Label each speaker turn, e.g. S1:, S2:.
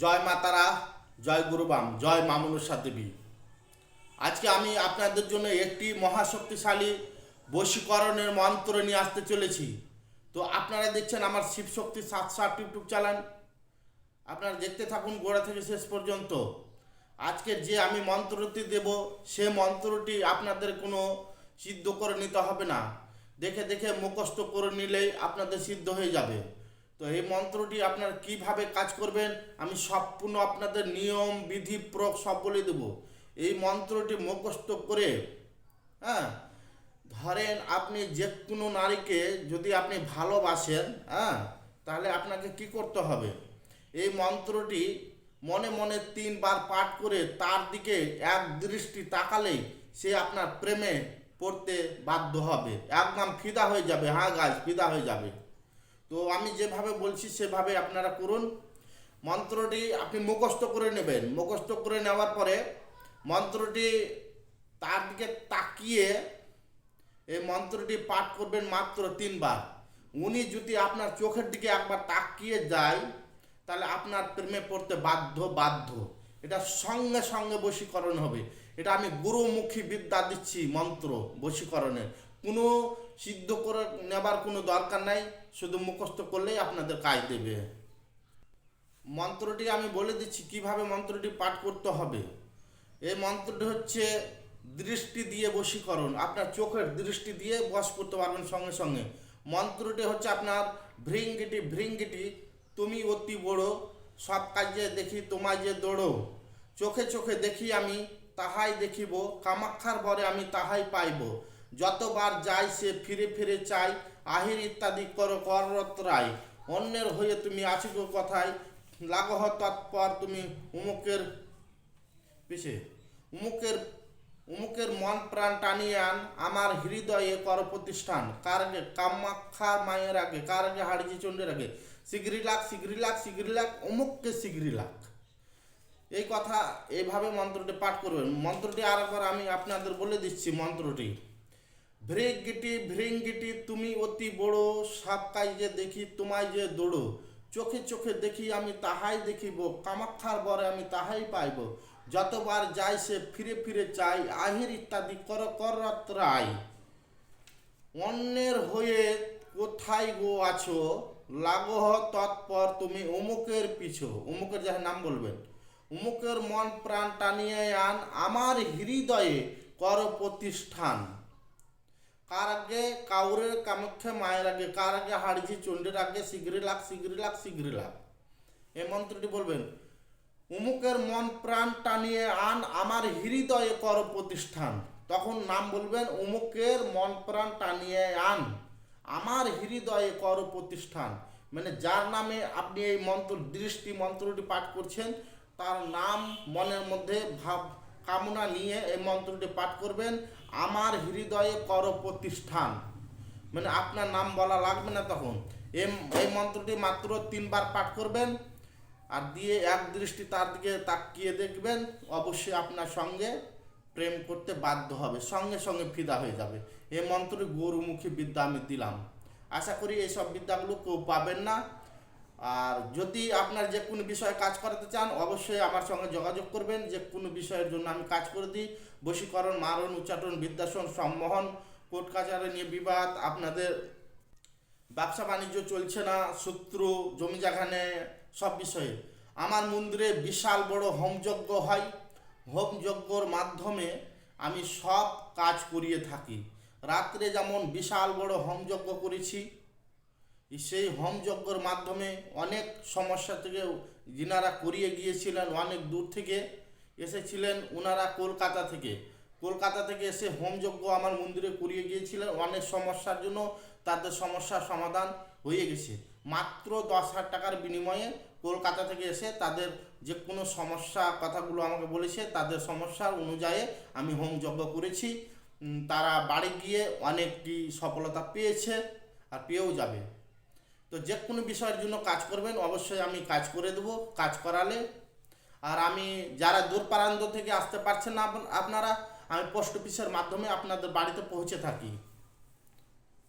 S1: জয় মাতারা জয় গুরুবাম জয় মামনুষা দেবী। আজকে আমি আপনাদের জন্য একটি মহাশক্তিশালী বশীকরণের মন্ত্র নিয়ে আসতে চলেছি। তো আপনারা দেখছেন আমার শিবশক্তি সাত সাত ইউটিউব চ্যানেল। আপনারা দেখতে থাকুন গোড়া থেকে শেষ পর্যন্ত। আজকে যে আমি মন্ত্রটি দেব, সে মন্ত্রটি আপনাদের কোনো সিদ্ধ করে নিতে হবে না। দেখে দেখে মুখস্থ করে নিলেই আপনাদের সিদ্ধ হয়ে যাবে। তো এই মন্ত্রটি আপনার কীভাবে কাজ করবেন, আমি সম্পূর্ণ আপনাদের নিয়ম, বিধি, প্রয়োগ সব বলে দেব। এই মন্ত্রটি মুখস্থ করে হ্যাঁ ধরেন আপনি যে কোনো নারীকে যদি আপনি ভালোবাসেন হ্যাঁ তাহলে আপনাকে কি করতে হবে? এই মন্ত্রটি মনে মনে তিনবার পাঠ করে তার দিকে এক দৃষ্টি তাকালেই সে আপনার প্রেমে পড়তে বাধ্য হবে। একদম ফিদা হয়ে যাবে হ্যাঁ গাছ ফিদা হয়ে যাবে। তো আমি যেভাবে বলছি, সেভাবে আপনারা করুন। মন্ত্রটি আপনি মুখস্থ করে নেবেন। মুখস্থ করে নেওয়ার পরে মন্ত্রটি তার দিকে তাকিয়ে এই মন্ত্রটি পাঠ করবেন মাত্র তিনবার। উনি যদি আপনার চোখের দিকে একবার তাকিয়ে যায়, তাহলে আপনার প্রেমে পড়তে বাধ্য বাধ্য। এটা সঙ্গে সঙ্গে বশীকরণ হবে। এটা আমি গুরুমুখী বিদ্যা দিচ্ছি মন্ত্র বশীকরণের। কোনো সিদ্ধ করে নেবার কোনো দরকার নাই, শুধু মুখস্থ করলেই আপনাদের কাজ দেবে। মন্ত্রটি আমি বলে দিচ্ছি, কীভাবে মন্ত্রটি পাঠ করতে হবে। এই মন্ত্রটি হচ্ছে, দৃষ্টি দিয়ে বশীকরণ। আপনার চোখের দৃষ্টি দিয়ে বশ করতে পারবেন সঙ্গে সঙ্গে। মন্ত্রটি হচ্ছে আপনার ভৃঙ্গিটি ভৃঙ্গিটি, তুমি অতি বড়, সব কাজে দেখি তোমায় যে দৌড়ো। চোখে চোখে দেখি আমি, তাহাই দেখিব, কামাক্ষার বরে আমি তাহাই পাইব। যতবার যাই সে ফিরে ফিরে চাই আহির ইত্যাদি কর করত্রাই অন্যের হয়ে তুমি আছি গো কথায়। লাগহ তৎপর তুমি উমুকের পিছে। উমুকের উমুকের মন প্রাণ টানিয়ে আন। আমার হৃদয়ে কর প্রতিষ্ঠান। কার আগে কামাক্ষা মায়ের আগে কার আগে হাড়জি চণ্ডের আগে। শিগরি লাখ শিগরি লাখ শিগরি লাখ অমুককে শিগরি লাখ এই কথা এইভাবে মন্ত্রটি পাঠ করবেন। মন্ত্রটি আর একবার আমি আপনাদের বলে দিচ্ছি মন্ত্রটি। ভৃঙ্গিটি ভৃঙ্গিটি তুমি অতি বড়, সাপ যে দেখি, তোমায় যে দৌড়ো। চোখে চোখে দেখি আমি তাহাই দেখিব কামাক্ষার বরে আমি তাহাই পাইব। যতবার যাই সে ফিরে ফিরে চাই আহির ইত্যাদি কর করত্রাই অন্যের হয়ে কোথায় গো আছো? লাগহ তৎপর তুমি অমুকের পিছো। অমুকের যার নাম বলবেন। অমুকের মন প্রাণ টানিয়ে আন, আমার হৃদয়ে কর প্রতিষ্ঠান। কার আগে কাউরের কামাখ্যা মায়ের আগে, কার আগে হাড়জি চণ্ডীর আগে শিগরি লাখ শিগরি লাখ শিগরি লাখ এই মন্ত্রটি বলবেন, উমুকের মন প্রাণ টানিয়ে আন আমার হৃদয়ে কর প্রতিষ্ঠান। তখন নাম বলবেন, উমুকের মন প্রাণ টানিয়ে আন আমার হৃদয়ে কর প্রতিষ্ঠান। মানে যার নামে আপনি এই মন্ত্র, দৃষ্টি মন্ত্রটি পাঠ করছেন, তার নাম মনের মধ্যে ভাব কামনা নিয়ে এই মন্ত্রটি পাঠ করবেন। আমার হৃদয়ে কর প্রতিষ্ঠান। মানে আপনার নাম বলা লাগবে না তখন। এই মন্ত্রটি মাত্র তিনবার পাঠ করবেন আর দিয়ে এক দৃষ্টি তার দিকে তাকিয়ে দেখবেন, অবশ্যই আপনার সঙ্গে প্রেম করতে বাধ্য হবে, সঙ্গে সঙ্গে ফিদা হয়ে যাবে। এই মন্ত্রটি গরুমুখী বিদ্যা আমি দিলাম। আশা করি এইসব বিদ্যাগুলো কেউ পাবেন না। আর যদি আপনার যে কোনো বিষয়ে কাজ করাতে চান, অবশ্যই আমার সঙ্গে যোগাযোগ করবেন। যে কোনো বিষয়ের জন্য আমি কাজ করে দিই। বশীকরণ, মারণ উচ্চাটন বিদ্যাসন সম্মোহন, কোর্ট কাচারে নিয়ে বিবাদ, আপনাদের ব্যবসা বাণিজ্য চলছে না, শত্রু, জমি জাগানে, সব বিষয়ে। আমার মন্দিরে বিশাল বড় হোমযজ্ঞ হয়। হোমযজ্ঞর মাধ্যমে আমি সব কাজ করিয়ে থাকি। রাত্রে যেমন বিশাল বড় হোমযজ্ঞ করেছি সেই হোমযজ্ঞর মাধ্যমে অনেক সমস্যা থেকে যিনারা করিয়ে গিয়েছিলেন, অনেক দূর থেকে এসেছিলেন ওনারা কলকাতা থেকে। কলকাতা থেকে এসে হোমযজ্ঞ আমার মন্দিরে করিয়ে গিয়েছিলেন। অনেক সমস্যার জন্য তাদের সমস্যার সমাধান হয়ে গেছে। মাত্র দশ হাজার টাকার বিনিময়ে কলকাতা থেকে এসে তাদের যে কোনো সমস্যা কথাগুলো আমাকে বলেছে, তাদের সমস্যার অনুযায়ী আমি হোমযজ্ঞ করেছি। তারা বাড়ি গিয়ে অনেকটি সফলতা পেয়েছে আর পেয়েও যাবে। তো যে কোনো বিষয়ের জন্য কাজ করবেন, অবশ্যই আমি কাজ করে দেবো, কাজ করালে। আর আমি যারা দূর প্রান্ত থেকে আসতে পারছেন না আপনারা, আমি পোস্ট অফিসের মাধ্যমে আপনাদের বাড়িতে পৌঁছে থাকি।